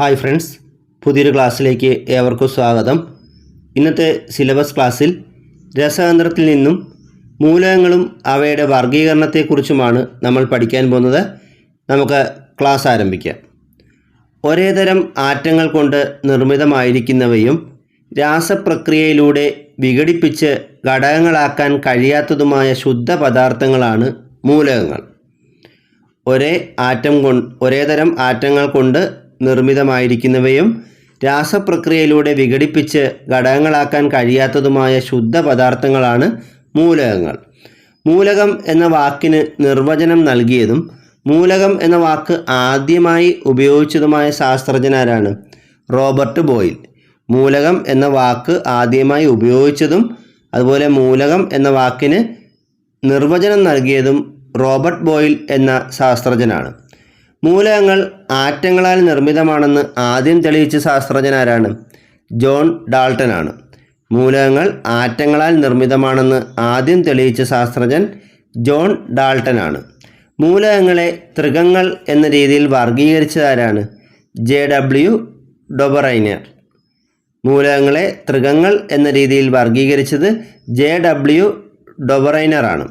Hi friends പുതിയൊരു ക്ലാസ്സിലേക്ക് ഏവർക്കും സ്വാഗതം. ഇന്നത്തെ സിലബസ് ക്ലാസ്സിൽ രസതന്ത്രത്തിൽ നിന്നും മൂലകങ്ങളും അവയുടെ വർഗീകരണത്തെക്കുറിച്ചുമാണ് നമ്മൾ പഠിക്കാൻ പോകുന്നത്. നമുക്ക് ക്ലാസ് ആരംഭിക്കാം. ഒരേ തരം ആറ്റങ്ങൾ കൊണ്ട് നിർമ്മിതമായിരിക്കുന്നവയും രാസപ്രക്രിയയിലൂടെ വിഘടിപ്പിച്ച് ഘടകങ്ങളാക്കാൻ കഴിയാത്തതുമായ ശുദ്ധ പദാർത്ഥങ്ങളാണ് മൂലകങ്ങൾ. ഒരേ ആറ്റം കൊണ്ട് ഒരേ തരം ആറ്റങ്ങൾ കൊണ്ട് നിർമ്മിതമായിരിക്കുന്നവയും രാസപ്രക്രിയയിലൂടെ വിഘടിപ്പിച്ച് ഘടകങ്ങളാക്കാൻ കഴിയാത്തതുമായ ശുദ്ധ പദാർത്ഥങ്ങളാണ് മൂലകങ്ങൾ. മൂലകം എന്ന വാക്കിന് നിർവചനം നൽകിയതും മൂലകം എന്ന വാക്ക് ആദ്യമായി ഉപയോഗിച്ചതുമായ ശാസ്ത്രജ്ഞനാരാണ് റോബർട്ട് ബോയിൽ. മൂലകം എന്ന വാക്ക് ആദ്യമായി ഉപയോഗിച്ചതും അതുപോലെ മൂലകം എന്ന വാക്കിന് നിർവചനം നൽകിയതും റോബർട്ട് ബോയിൽ എന്ന ശാസ്ത്രജ്ഞനാണ്. മൂലകങ്ങൾ ആറ്റങ്ങളാൽ നിർമ്മിതമാണെന്ന് ആദ്യം തെളിയിച്ച ശാസ്ത്രജ്ഞനാരാണ് ജോൺ ഡാൾട്ടൻ ആണ്. മൂലകങ്ങൾ ആറ്റങ്ങളാൽ നിർമ്മിതമാണെന്ന് ആദ്യം തെളിയിച്ച ശാസ്ത്രജ്ഞൻ ജോൺ ഡാൾട്ടൻ ആണ്. മൂലകങ്ങളെ ത്രികങ്ങൾ എന്ന രീതിയിൽ വർഗീകരിച്ചതാരാണ് ജെ ഡബ്ല്യു ഡൊബറൈനർ. മൂലകങ്ങളെ ത്രികങ്ങൾ എന്ന രീതിയിൽ വർഗീകരിച്ചത് ജെ ഡബ്ല്യു ഡൊബറൈനറാണ്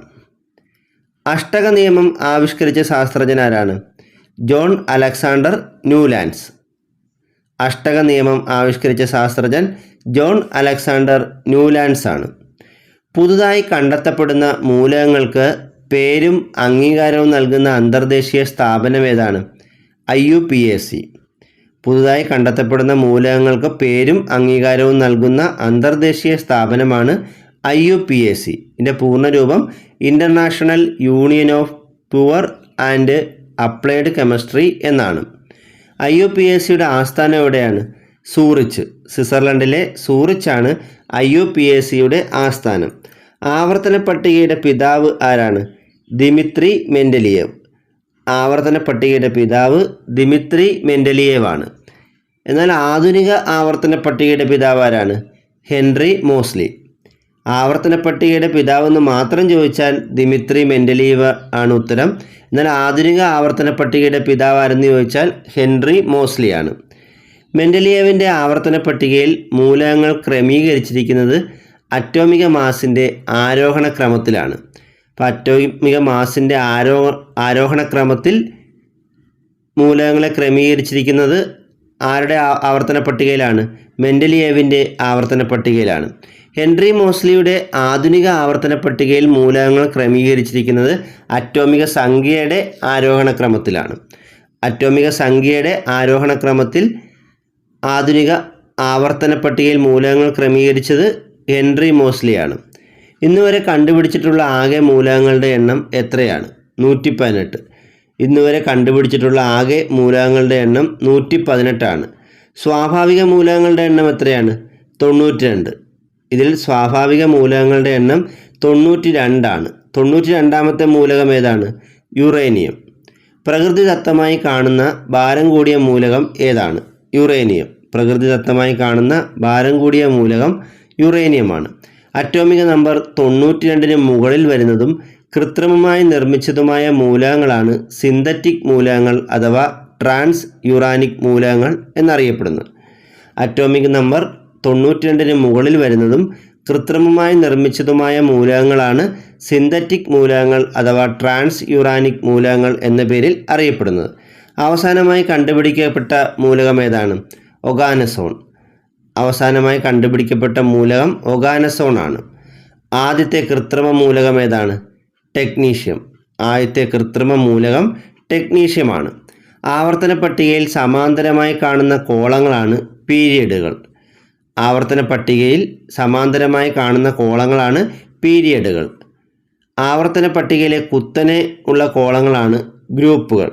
അഷ്ടക നിയമം ആവിഷ്കരിച്ച ശാസ്ത്രജ്ഞനാരാണ് ജോൺ അലക്സാണ്ടർ ന്യൂലാൻഡ്സ്. അഷ്ടക നിയമം ആവിഷ്കരിച്ച ശാസ്ത്രജ്ഞൻ ജോൺ അലക്സാണ്ടർ ന്യൂലാൻഡ്സ് ആണ് പുതുതായി കണ്ടെത്തപ്പെടുന്ന മൂലകങ്ങൾക്ക് പേരും അംഗീകാരവും നൽകുന്ന അന്തർദേശീയ സ്ഥാപനം ഏതാണ്? I U P S C. പുതുതായി കണ്ടെത്തപ്പെടുന്ന മൂലകങ്ങൾക്ക് പേരും അംഗീകാരവും നൽകുന്ന അന്തർദേശീയ സ്ഥാപനമാണ് I U P S C. ഇതിന്റെ പൂർണരൂപം international union of pure and applied chemistry എന്നാണ്. ഐ യു പി എസ് സിയുടെ ആസ്ഥാനം എവിടെയാണ്? സൂറിച്ച്. സ്വിറ്റ്സർലൻഡിലെ സൂറിച്ചാണ് ഐ യു പി എസ് സിയുടെ ആസ്ഥാനം. ആവർത്തന പട്ടികയുടെ പിതാവ് ആരാണ്? Dmitri Mendeleev. ആവർത്തന പട്ടികയുടെ പിതാവ് ദിമിത്രി മെൻഡലിയേവ് ആണ് എന്നാൽ ആധുനിക ആവർത്തന പട്ടികയുടെ പിതാവ് ആരാണ്? Henry Moseley. ആവർത്തന പട്ടികയുടെ പിതാവെന്ന് മാത്രം ചോദിച്ചാൽ ദിമിത്രി മെൻഡലീവ് ആണ് ഉത്തരം. എന്നാൽ ആധുനിക ആവർത്തന പട്ടികയുടെ പിതാവ് ആരെന്ന് ചോദിച്ചാൽ ഹെൻറി മോസ്ലിയാണ്. മെൻഡലിയേവിന്റെ ആവർത്തന പട്ടികയിൽ മൂലകങ്ങൾ ക്രമീകരിച്ചിരിക്കുന്നത് അറ്റോമിക മാസിന്റെ ആരോഹണ ക്രമത്തിലാണ്. അപ്പോൾ അറ്റോമിക മാസിന്റെ ആരോ ആരോഹണ ക്രമത്തിൽ മൂലകങ്ങളെ ക്രമീകരിച്ചിരിക്കുന്നത് ആരുടെ ആവർത്തന പട്ടികയിലാണ്? മെൻഡലിയേവിന്റെ ആവർത്തന പട്ടികയിലാണ്. ഹെൻറി മോസ്ലിയുടെ ആധുനിക ആവർത്തന പട്ടികയിൽ മൂലകങ്ങൾ ക്രമീകരിച്ചിരിക്കുന്നത് അറ്റോമിക സംഖ്യയുടെ ആരോഹണ ക്രമത്തിലാണ് അറ്റോമിക സംഖ്യയുടെ ആരോഹണ ക്രമത്തിൽ ആധുനിക ആവർത്തന പട്ടികയിൽ മൂലകങ്ങൾ ക്രമീകരിച്ചത് ഹെൻറി മോസ്ലിയാണ്. ഇന്നുവരെ കണ്ടുപിടിച്ചിട്ടുള്ള ആകെ മൂലകങ്ങളുടെ എണ്ണം എത്രയാണ്? നൂറ്റി പതിനെട്ട് ഇന്നുവരെ കണ്ടുപിടിച്ചിട്ടുള്ള ആകെ മൂലകങ്ങളുടെ എണ്ണം നൂറ്റി പതിനെട്ടാണ് സ്വാഭാവിക മൂലകങ്ങളുടെ എണ്ണം എത്രയാണ്? തൊണ്ണൂറ്റി രണ്ട് ഇതിൽ സ്വാഭാവിക മൂലകങ്ങളുടെ എണ്ണം തൊണ്ണൂറ്റി രണ്ടാണ് തൊണ്ണൂറ്റി രണ്ടാമത്തെ മൂലകം ഏതാണ്? യുറേനിയം. പ്രകൃതിദത്തമായി കാണുന്ന ഭാരം കൂടിയ മൂലകം ഏതാണ്? യുറേനിയം. പ്രകൃതിദത്തമായി കാണുന്ന ഭാരം കൂടിയ മൂലകം യുറേനിയമാണ്. അറ്റോമിക നമ്പർ തൊണ്ണൂറ്റി രണ്ടിന് മുകളിൽ വരുന്നതും കൃത്രിമമായി നിർമ്മിച്ചതുമായ മൂലകങ്ങളാണ് സിന്തറ്റിക് മൂലകങ്ങൾ അഥവാ ട്രാൻസ് യുറാനിക് മൂലകങ്ങൾ എന്നറിയപ്പെടുന്നത്. അറ്റോമിക് നമ്പർ തൊണ്ണൂറ്റി രണ്ടിന് മുകളിൽ വരുന്നതും കൃത്രിമമായി നിർമ്മിച്ചതുമായ മൂലകങ്ങളാണ് സിന്തറ്റിക് മൂലകങ്ങൾ അഥവാ ട്രാൻസ് യുറാനിക് മൂലകങ്ങൾ എന്ന പേരിൽ അറിയപ്പെടുന്നത്. അവസാനമായി കണ്ടുപിടിക്കപ്പെട്ട മൂലകം ഏതാണ്? ഒഗാനസോൺ. അവസാനമായി കണ്ടുപിടിക്കപ്പെട്ട മൂലകം ഒഗാനസോൺ ആണ്. ആദ്യത്തെ കൃത്രിമ മൂലകം ഏതാണ്? ടെക്നീഷ്യം. ആദ്യത്തെ കൃത്രിമ മൂലകം ടെക്നീഷ്യമാണ് ആവർത്തന പട്ടികയിൽ സമാന്തരമായി കാണുന്ന കോളങ്ങളാണ് പീരിയഡുകൾ. ആവർത്തന പട്ടികയിൽ സമാന്തരമായി കാണുന്ന കോളങ്ങളാണ് പീരിയഡുകൾ. ആവർത്തന പട്ടികയിലെ കുത്തനെ ഉള്ള കോളങ്ങളാണ് ഗ്രൂപ്പുകൾ.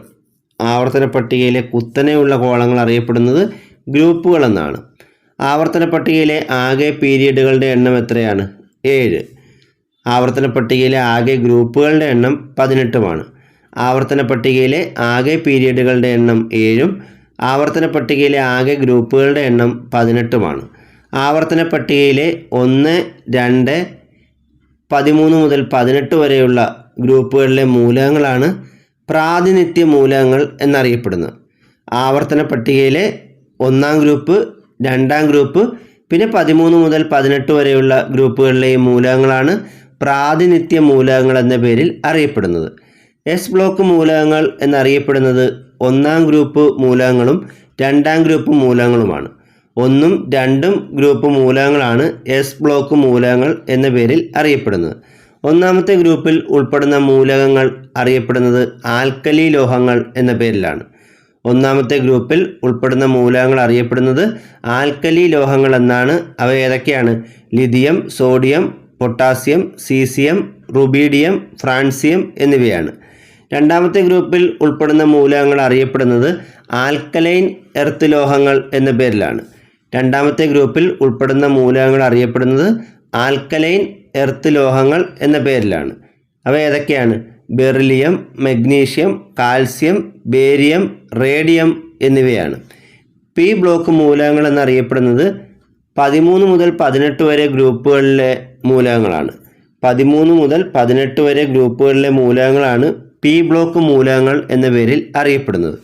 ആവർത്തന പട്ടികയിലെ കുത്തനെ ഉള്ള കോളങ്ങൾ അറിയപ്പെടുന്നത് ഗ്രൂപ്പുകൾ എന്നാണ്. ആവർത്തന പട്ടികയിലെ ആകെ പീരിയഡുകളുടെ എണ്ണം എത്രയാണ്? ഏഴ്. ആവർത്തന പട്ടികയിലെ ആകെ ഗ്രൂപ്പുകളുടെ എണ്ണം പതിനെട്ടുമാണ്. ആവർത്തന പട്ടികയിലെ ആകെ പീരിയഡുകളുടെ എണ്ണം ഏഴും ആവർത്തന പട്ടികയിലെ ആകെ ഗ്രൂപ്പുകളുടെ എണ്ണം പതിനെട്ടുമാണ്. ആവർത്തന പട്ടികയിലെ ഒന്ന് രണ്ട് പതിമൂന്ന് മുതൽ പതിനെട്ട് വരെയുള്ള ഗ്രൂപ്പുകളിലെ മൂലകങ്ങളാണ് പ്രാതിനിധ്യ മൂലകങ്ങൾ എന്നറിയപ്പെടുന്നത്. ആവർത്തന പട്ടികയിലെ ഒന്നാം ഗ്രൂപ്പ് രണ്ടാം ഗ്രൂപ്പ് പിന്നെ പതിമൂന്ന് മുതൽ പതിനെട്ട് വരെയുള്ള ഗ്രൂപ്പുകളിലെ മൂലകങ്ങളാണ് പ്രാതിനിധ്യ മൂലകങ്ങൾ എന്ന പേരിൽ അറിയപ്പെടുന്നത്. എസ് ബ്ലോക്ക് മൂലകങ്ങൾ എന്നറിയപ്പെടുന്നത് ഒന്നാം ഗ്രൂപ്പ് മൂലകങ്ങളും രണ്ടാം ഗ്രൂപ്പ് മൂലകങ്ങളുമാണ്. ഒന്നും രണ്ടും ഗ്രൂപ്പ് മൂലകങ്ങളാണ് എസ് ബ്ലോക്ക് മൂലകങ്ങൾ എന്ന പേരിൽ അറിയപ്പെടുന്നത്. ഒന്നാമത്തെ ഗ്രൂപ്പിൽ ഉൾപ്പെടുന്ന മൂലകങ്ങൾ അറിയപ്പെടുന്നത് ആൽക്കലി ലോഹങ്ങൾ എന്ന പേരിലാണ്. ഒന്നാമത്തെ ഗ്രൂപ്പിൽ ഉൾപ്പെടുന്ന മൂലകങ്ങൾ അറിയപ്പെടുന്നത് ആൽക്കലി ലോഹങ്ങൾ എന്നാണ്. അവ ഏതൊക്കെയാണ്? Lithium sodium potassium caesium rubidium francium എന്നിവയാണ്. രണ്ടാമത്തെ ഗ്രൂപ്പിൽ ഉൾപ്പെടുന്ന മൂലകങ്ങൾ അറിയപ്പെടുന്നത് ആൽക്കലൈൻ എർത്ത് ലോഹങ്ങൾ എന്ന പേരിലാണ്. രണ്ടാമത്തെ ഗ്രൂപ്പിൽ ഉൾപ്പെടുന്ന മൂലകങ്ങൾ അറിയപ്പെടുന്നത് ആൽക്കലൈൻ എർത്ത് ലോഹങ്ങൾ എന്ന പേരിലാണ്. അവ ഏതൊക്കെയാണ്? Beryllium magnesium calcium barium radium എന്നിവയാണ്. പി ബ്ലോക്ക് മൂലകങ്ങൾ എന്നറിയപ്പെടുന്നത് പതിമൂന്ന് മുതൽ പതിനെട്ട് വരെ ഗ്രൂപ്പുകളിലെ മൂലകങ്ങളാണ്. പതിമൂന്ന് മുതൽ പതിനെട്ട് വരെ ഗ്രൂപ്പുകളിലെ മൂലകങ്ങളാണ് പി ബ്ലോക്ക് മൂലകങ്ങൾ എന്ന പേരിൽ അറിയപ്പെടുന്നത്.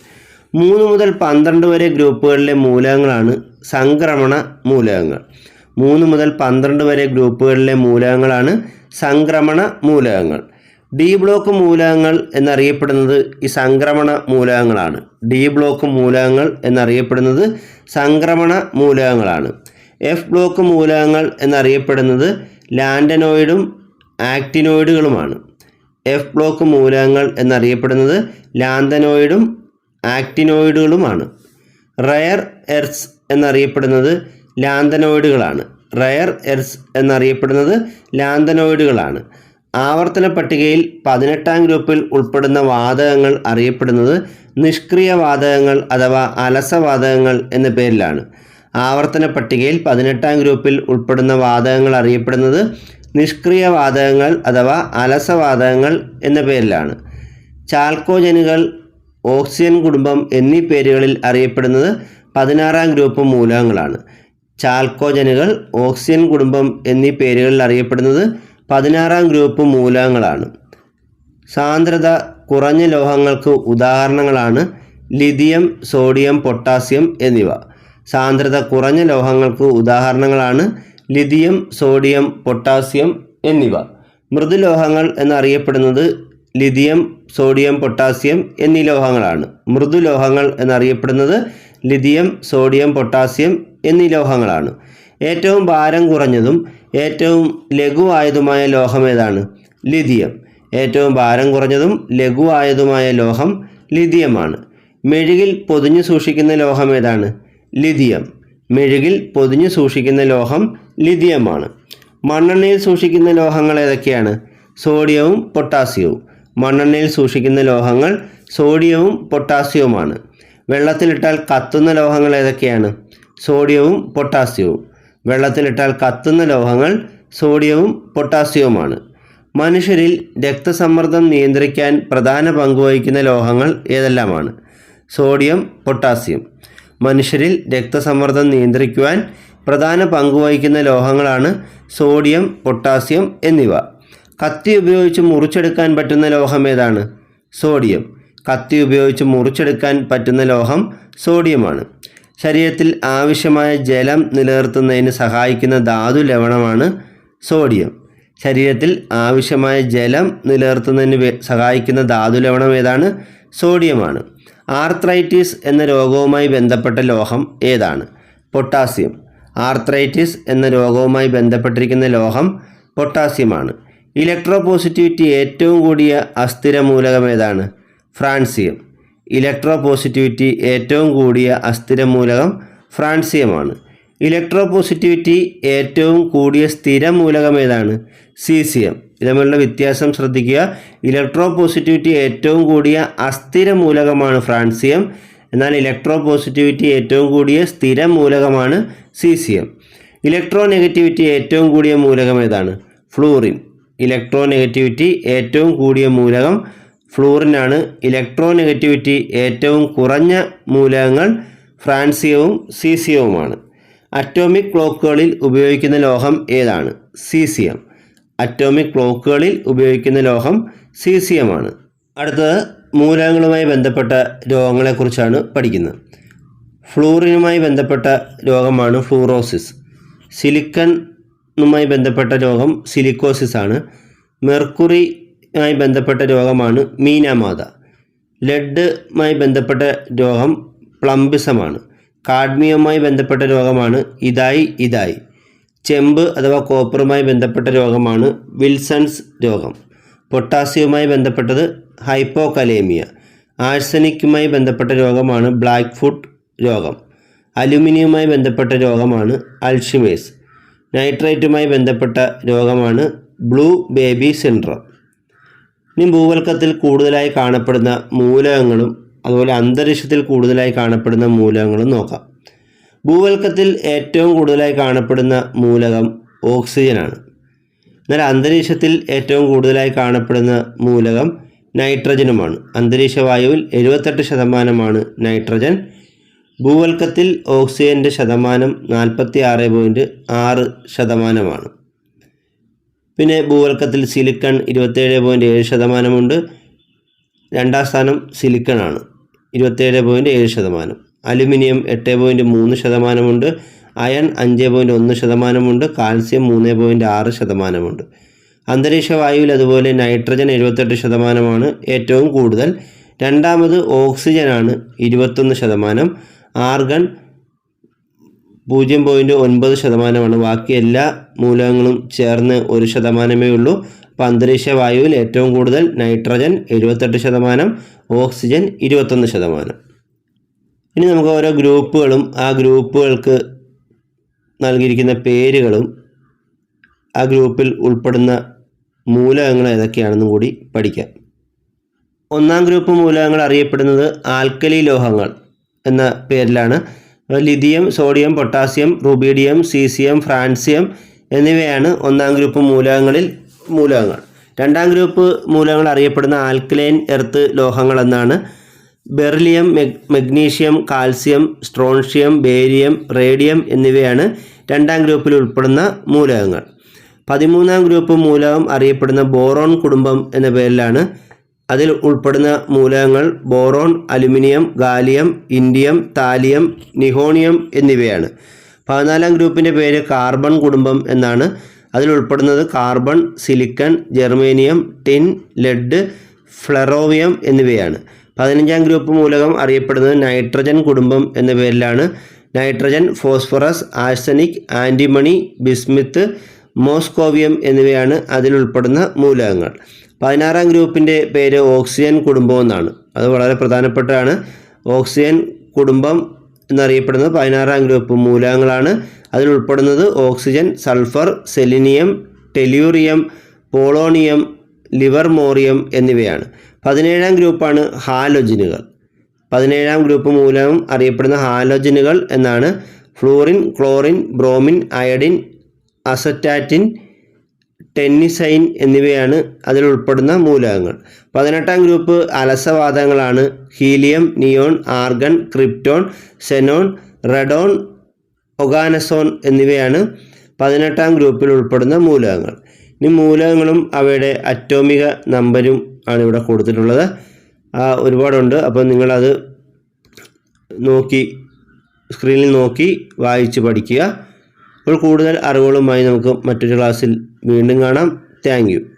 മൂന്ന് മുതൽ പന്ത്രണ്ട് വരെ ഗ്രൂപ്പുകളിലെ മൂലകങ്ങളാണ് സംക്രമണ മൂലകങ്ങൾ. മൂന്ന് മുതൽ പന്ത്രണ്ട് വരെ ഗ്രൂപ്പുകളിലെ മൂലകങ്ങളാണ് സംക്രമണ മൂലകങ്ങൾ. ഡി ബ്ലോക്ക് മൂലകങ്ങൾ എന്നറിയപ്പെടുന്നത് ഈ സംക്രമണ മൂലകങ്ങളാണ്. ഡി ബ്ലോക്ക് മൂലകങ്ങൾ എന്നറിയപ്പെടുന്നത് സംക്രമണ മൂലകങ്ങളാണ്. എഫ് ബ്ലോക്ക് മൂലകങ്ങൾ എന്നറിയപ്പെടുന്നത് ലാൻഡനോയിഡും ആക്ടിനോയിഡുകളുമാണ് എഫ് ബ്ലോക്ക് മൂലകങ്ങൾ എന്നറിയപ്പെടുന്നത് ലാന്തനോയിഡും ആക്ടിനോയിഡുകളുമാണ് റയർ എർസ് എന്നറിയപ്പെടുന്നത് ലാന്തനോയിഡുകളാണ്. റയർ എർസ് എന്നറിയപ്പെടുന്നത് ലാന്തനോയിഡുകളാണ്. ആവർത്തന പട്ടികയിൽ പതിനെട്ടാം ഗ്രൂപ്പിൽ ഉൾപ്പെടുന്ന വാതകങ്ങൾ അറിയപ്പെടുന്നത് നിഷ്ക്രിയ വാതകങ്ങൾ അഥവാ അലസവാതകങ്ങൾ എന്ന പേരിലാണ്. ആവർത്തന പട്ടികയിൽ പതിനെട്ടാം ഗ്രൂപ്പിൽ ഉൾപ്പെടുന്ന വാതകങ്ങൾ അറിയപ്പെടുന്നത് നിഷ്ക്രിയ വാതകങ്ങൾ അഥവാ അലസവാതകങ്ങൾ എന്ന പേരിലാണ്. ചാൽക്കോജനുകൾ ഓക്സിജൻ കുടുംബം എന്നീ പേരുകളിൽ അറിയപ്പെടുന്നത് പതിനാറാം ഗ്രൂപ്പ് മൂലകങ്ങളാണ്. ചാൽക്കോജനുകൾ ഓക്സിജൻ കുടുംബം എന്നീ പേരുകളിൽ അറിയപ്പെടുന്നത് പതിനാറാം ഗ്രൂപ്പ് മൂലകങ്ങളാണ്. സാന്ദ്രത കുറഞ്ഞ ലോഹങ്ങൾക്ക് ഉദാഹരണങ്ങളാണ് ലിഥിയം സോഡിയം പൊട്ടാസ്യം എന്നിവ. സാന്ദ്രത കുറഞ്ഞ ലോഹങ്ങൾക്ക് ഉദാഹരണങ്ങളാണ് ലിഥിയം സോഡിയം പൊട്ടാസ്യം എന്നിവ. മൃദുലോഹങ്ങൾ എന്നറിയപ്പെടുന്നത് ലിഥിയം സോഡിയം പൊട്ടാസ്യം എന്നീ ലോഹങ്ങളാണ്. മൃദു ലോഹങ്ങൾ എന്നറിയപ്പെടുന്നത് ലിഥിയം സോഡിയം പൊട്ടാസ്യം എന്നീ ലോഹങ്ങളാണ്. ഏറ്റവും ഭാരം കുറഞ്ഞതും ഏറ്റവും ലഘുവായതുമായ ലോഹം ഏതാണ്? ലിഥിയം. ഏറ്റവും ഭാരം കുറഞ്ഞതും ലഘുവായതുമായ ലോഹം ലിഥിയമാണ്. മെഴുകിൽ പൊതിഞ്ഞു സൂക്ഷിക്കുന്ന ലോഹം ഏതാണ്? ലിഥിയം. മെഴുകിൽ പൊതിഞ്ഞു സൂക്ഷിക്കുന്ന ലോഹം ലിഥിയമാണ്. മണ്ണെണ്ണയിൽ സൂക്ഷിക്കുന്ന ലോഹങ്ങൾ ഏതൊക്കെയാണ്? സോഡിയവും പൊട്ടാസ്യവും. മണ്ണെണ്ണയിൽ സൂക്ഷിക്കുന്ന ലോഹങ്ങൾ സോഡിയവും പൊട്ടാസ്യവുമാണ്. വെള്ളത്തിലിട്ടാൽ കത്തുന്ന ലോഹങ്ങൾ ഏതൊക്കെയാണ്? സോഡിയവും പൊട്ടാസ്യവും. വെള്ളത്തിലിട്ടാൽ കത്തുന്ന ലോഹങ്ങൾ സോഡിയവും പൊട്ടാസ്യവുമാണ്. മനുഷ്യരിൽ രക്തസമ്മർദ്ദം നിയന്ത്രിക്കാൻ പ്രധാന പങ്കുവഹിക്കുന്ന ലോഹങ്ങൾ ഏതെല്ലാമാണ്? Sodium potassium. മനുഷ്യരിൽ രക്തസമ്മർദ്ദം നിയന്ത്രിക്കുവാൻ പ്രധാന പങ്കുവഹിക്കുന്ന ലോഹങ്ങളാണ് സോഡിയം പൊട്ടാസ്യം എന്നിവ. കത്തി ഉപയോഗിച്ച് മുറിച്ചെടുക്കാൻ പറ്റുന്ന ലോഹം ഏതാണ്? സോഡിയം. കത്തി ഉപയോഗിച്ച് മുറിച്ചെടുക്കാൻ പറ്റുന്ന ലോഹം സോഡിയമാണ്. ശരീരത്തിൽ ആവശ്യമായ ജലം നിലനിർത്തുന്നതിന് സഹായിക്കുന്ന ധാതു ലവണമാണ് സോഡിയം. ശരീരത്തിൽ ആവശ്യമായ ജലം നിലനിർത്തുന്നതിന് സഹായിക്കുന്ന ധാതു ലവണം ഏതാണ്? സോഡിയമാണ്. ആർത്രൈറ്റിസ് എന്ന രോഗവുമായി ബന്ധപ്പെട്ട ലോഹം ഏതാണ്? പൊട്ടാസ്യം. ആർത്രൈറ്റിസ് എന്ന രോഗവുമായി ബന്ധപ്പെട്ടിരിക്കുന്ന ലോഹം പൊട്ടാസ്യമാണ്. ഇലക്ട്രോ പോസിറ്റിവിറ്റി ഏറ്റവും കൂടിയ അസ്ഥിര മൂലകം ഏതാണ്? ഫ്രാൻസിയം. ഇലക്ട്രോപോസിറ്റിവിറ്റി ഏറ്റവും കൂടിയ അസ്ഥിര മൂലകം ഫ്രാൻസിയമാണ്. ഇലക്ട്രോപോസിറ്റിവിറ്റി ഏറ്റവും കൂടിയ സ്ഥിര മൂലകം ഏതാണ്? സീസിയം. ഇത് തമ്മിലുള്ള വ്യത്യാസം ശ്രദ്ധിക്കുക. ഇലക്ട്രോപോസിറ്റിവിറ്റി ഏറ്റവും കൂടിയ അസ്ഥിര മൂലകമാണ് ഫ്രാൻസിയം. എന്നാൽ ഇലക്ട്രോപോസിറ്റിവിറ്റി ഏറ്റവും കൂടിയ സ്ഥിര മൂലകമാണ് സീസിയം. ഇലക്ട്രോ നെഗറ്റിവിറ്റി ഏറ്റവും കൂടിയ മൂലകം ഏതാണ്? ഫ്ലൂറിൻ. ഇലക്ട്രോ നെഗറ്റിവിറ്റി ഏറ്റവും കൂടിയ മൂലകം ഫ്ലൂറിനാണ്. ഇലക്ട്രോ നെഗറ്റിവിറ്റി ഏറ്റവും കുറഞ്ഞ മൂലകങ്ങൾ ഫ്രാൻസിയവും സീസിയവുമാണ്. അറ്റോമിക് ക്ലോക്കുകളിൽ ഉപയോഗിക്കുന്ന ലോഹം ഏതാണ്? സീസിയം. അറ്റോമിക് ക്ലോക്കുകളിൽ ഉപയോഗിക്കുന്ന ലോഹം സീസിയമാണ്. അടുത്തത് മൂലകങ്ങളുമായി ബന്ധപ്പെട്ട രോഗങ്ങളെക്കുറിച്ചാണ് പഠിക്കുന്നത്. ഫ്ലൂറിനുമായി ബന്ധപ്പെട്ട രോഗമാണ് ഫ്ലൂറോസിസ്. സിലിക്കണുമായി ബന്ധപ്പെട്ട രോഗം സിലിക്കോസിസ് ആണ് മെർക്കുറിയുമായി ബന്ധപ്പെട്ട രോഗമാണ് മീനാമാത. ലെഡുമായി ബന്ധപ്പെട്ട രോഗം പ്ലംബിസമാണ്. കാഡ്മിയവുമായി ബന്ധപ്പെട്ട രോഗമാണ് ഇതായി ഇതായി. ചെമ്പ് അഥവാ കോപ്പറുമായി ബന്ധപ്പെട്ട രോഗമാണ് വിൽസൺസ് രോഗം. പൊട്ടാസ്യവുമായി ബന്ധപ്പെട്ടത് ഹൈപ്പോകലേമിയ. ആഴ്സനിക്കുമായി ബന്ധപ്പെട്ട രോഗമാണ് ബ്ലാക്ക് ഫുട്ട് രോഗം. അലുമിനിയവുമായി ബന്ധപ്പെട്ട രോഗമാണ് അൾഷിമേഴ്സ് നൈട്രേറ്റുമായി ബന്ധപ്പെട്ട രോഗമാണ് ബ്ലൂ ബേബി സിൻഡ്രം. ഇനി ഭൂവൽക്കത്തിൽ കൂടുതലായി കാണപ്പെടുന്ന മൂലകങ്ങളും അതുപോലെ അന്തരീക്ഷത്തിൽ കൂടുതലായി കാണപ്പെടുന്ന മൂലകങ്ങളും നോക്കാം. ഭൂവൽക്കത്തിൽ ഏറ്റവും കൂടുതലായി കാണപ്പെടുന്ന മൂലകം ഓക്സിജനാണ്. എന്നാൽ അന്തരീക്ഷത്തിൽ ഏറ്റവും കൂടുതലായി കാണപ്പെടുന്ന മൂലകം നൈട്രജനുമാണ്. അന്തരീക്ഷ വായുവിൽ എഴുപത്തെട്ട് ശതമാനമാണ് നൈട്രജൻ. ഭൂവൽക്കത്തിൽ ഓക്സിജന്റെ ശതമാനം നാൽപ്പത്തി ആറ് പോയിന്റ് ആറ് ശതമാനമാണ്. പിന്നെ ഭൂവൽക്കത്തിൽ സിലിക്കൺ ഇരുപത്തേഴ് പോയിന്റ് ഏഴ് ശതമാനമുണ്ട്. രണ്ടാം സ്ഥാനം സിലിക്കണാണ് ഇരുപത്തേഴ് പോയിന്റ് ഏഴ് ശതമാനം. അലുമിനിയം എട്ട് പോയിന്റ് മൂന്ന് ശതമാനമുണ്ട്. അയൺ അഞ്ച് പോയിന്റ് ഒന്ന് ശതമാനമുണ്ട്. കാൽസ്യം മൂന്ന് പോയിന്റ് ആറ് ശതമാനമുണ്ട്. അന്തരീക്ഷ വായുവിൽ അതുപോലെ നൈട്രജൻ എഴുപത്തെട്ട് ശതമാനമാണ് ഏറ്റവും കൂടുതൽ. രണ്ടാമത് ഓക്സിജനാണ് ഇരുപത്തൊന്ന് ശതമാനം. ആർഗൺ പൂജ്യം പോയിന്റ് ഒൻപത് ശതമാനമാണ്. ബാക്കി എല്ലാ മൂലകങ്ങളും ചേർന്ന് ഒരു ശതമാനമേ ഉള്ളൂ. അപ്പോൾ അന്തരീക്ഷ വായുവിൽ ഏറ്റവും കൂടുതൽ നൈട്രജൻ എഴുപത്തെട്ട് ശതമാനം ഓക്സിജൻ ഇരുപത്തൊന്ന് ശതമാനം. ഇനി നമുക്ക് ഓരോ ഗ്രൂപ്പുകളും ആ ഗ്രൂപ്പുകൾക്ക് നൽകിയിരിക്കുന്ന പേരുകളും ആ ഗ്രൂപ്പിൽ ഉൾപ്പെടുന്ന മൂലകങ്ങൾ ഏതൊക്കെയാണെന്നും കൂടി പഠിക്കാം. ഒന്നാം ഗ്രൂപ്പ് മൂലകങ്ങൾ അറിയപ്പെടുന്നത് ആൽക്കലി ലോഹങ്ങൾ. എന്ന പേരിലാണ്. Lithium sodium potassium rubidium caesium francium എന്നിവയാണ് ഒന്നാം ഗ്രൂപ്പ് മൂലകങ്ങളിൽ മൂലകങ്ങൾ. രണ്ടാം ഗ്രൂപ്പ് മൂലകങ്ങൾ അറിയപ്പെടുന്ന ആൽക്കലൈൻ എർത്ത് ലോഹങ്ങൾ എന്നാണ് beryllium mag magnesium calcium strontium barium radium എന്നിവയാണ് രണ്ടാം ഗ്രൂപ്പിൽ ഉൾപ്പെടുന്ന മൂലകങ്ങൾ. പതിമൂന്നാം ഗ്രൂപ്പ് മൂലകം അറിയപ്പെടുന്ന ബോറോൺ കുടുംബം എന്ന പേരിലാണ് അതിൽ ഉൾപ്പെടുന്ന മൂലകങ്ങൾ boron aluminium gallium indium thallium nihonium എന്നിവയാണ്. പതിനാലാം ഗ്രൂപ്പിന്റെ പേര് കാർബൺ കുടുംബം എന്നാണ്. അതിൽ ഉൾപ്പെടുന്നത് carbon silicon germanium tin lead flerovium എന്നിവയാണ്. പതിനഞ്ചാം ഗ്രൂപ്പ് മൂലകം അറിയപ്പെടുന്നത് നൈട്രജൻ കുടുംബം എന്ന പേരിലാണ്. Nitrogen phosphorus arsenic antimony bismuth moscovium എന്നിവയാണ് അതിലുൾപ്പെടുന്ന മൂലകങ്ങൾ. പതിനാറാം ഗ്രൂപ്പിന്റെ പേര് ഓക്സിജൻ കുടുംബം എന്നാണ്. അത് വളരെ പ്രധാനപ്പെട്ടതാണ്. ഓക്സിജൻ കുടുംബം എന്നറിയപ്പെടുന്നത് പതിനാറാം ഗ്രൂപ്പ് മൂലകങ്ങളാണ്. അതിൽ ഉൾപ്പെടുന്നത് oxygen sulphur selenium tellurium polonium livermorium എന്നിവയാണ്. പതിനേഴാം ഗ്രൂപ്പാണ് ഹാലോജിനുകൾ. പതിനേഴാം ഗ്രൂപ്പ് മൂലകം അറിയപ്പെടുന്ന ഹാലോജിനുകൾ എന്നാണ്. Fluorine chlorine bromine iodine astatine tennessine എന്നിവയാണ് അതിൽ ഉൾപ്പെടുന്ന മൂലകങ്ങൾ പതിനെട്ടാം group അലസവാതകങ്ങളാണ് helium neon argon krypton xenon radon oganesson എന്നിവയാണ് പതിനെട്ടാം ഗ്രൂപ്പിൽ ഉൾപ്പെടുന്ന മൂലകങ്ങൾ ഇനി മൂലകങ്ങളും അവയുടെ അറ്റോമിക നമ്പരും ആണ് ഇവിടെ കൊടുത്തിട്ടുള്ളത്. ഒരുപാടുണ്ട്. അപ്പോൾ നിങ്ങളത് നോക്കി സ്ക്രീനിൽ നോക്കി വായിച്ച് പഠിക്കുക. അപ്പോൾ കൂടുതൽ അറിവുകളുമായി നമുക്ക് മറ്റൊരു ക്ലാസ്സിൽ വീണ്ടും കാണാം. താങ്ക്